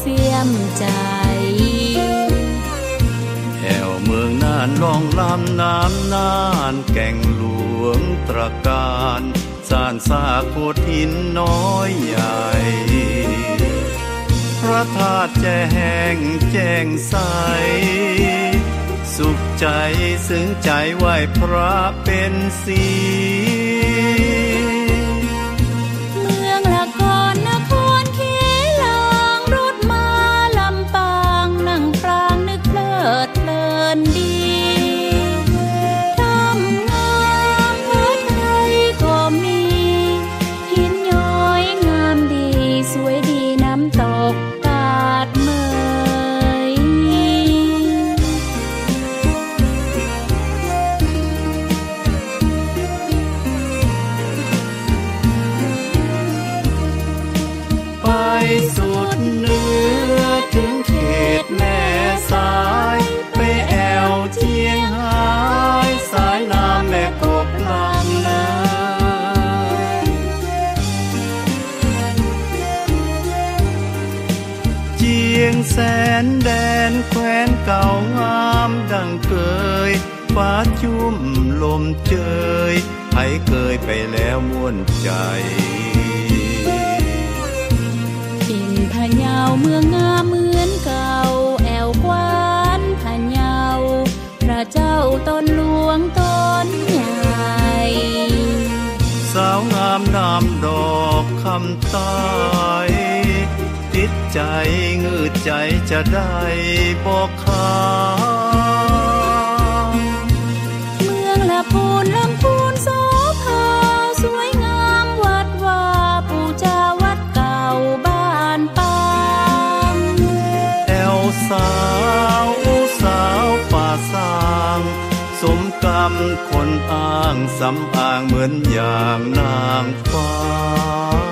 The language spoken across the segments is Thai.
เสียมใจแอวเมืองน่านลองลำน้ำนานแก่งหลวงตระการสานซากโขดหินน้อยใหญ่ พระธาตุแจ้งแจ้งใส สุขใจซึ้งใจไหวพระเป็นสี งแสนแดนแคว้นเก่างามดังเคยฟ้าชุ่มลมเจยให้เคยไปแล้วม่วนใจถิ่นพะเยาเมืองงามเหมือนเก่า แอวกวานพะเยาพระเจ้าต้นหลวงต้นใหญ่ สาวงามนามดอกคำใต้ติดใจงืด ใจจะได้บอกขาเมืองละพูนลำพูนโสภาสวยงามวัดว่าปู่เจ้าวัดเก่าบ้านปางแอวสาวสาวป่าสางสมกรรมคนอ้างสำอางเหมือนอย่างนางฟ้า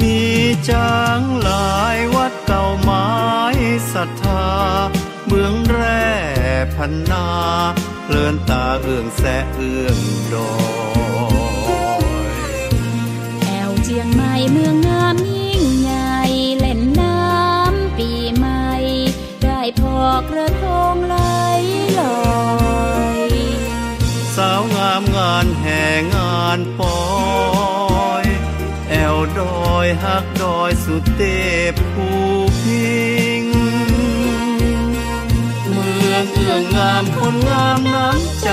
มีจางหลายวัดเก่าไม้ศรัทธา เมืองแร่พันนาเพลินตาเอื้องแสเอื้องดอยแอวเจียงใหม่เมืองงามยิ่งใหญ่เล่นน้ำปีใหม่ ได้พอกระาวงามงานแห่งานปอยแอวดอยหักดอยสุดเทพภูพิง เมืองเอื้องงามคนงามน้ำใจ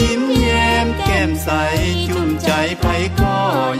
ยิ้มแย้มแก้มใสจุ่มใจไผก็อย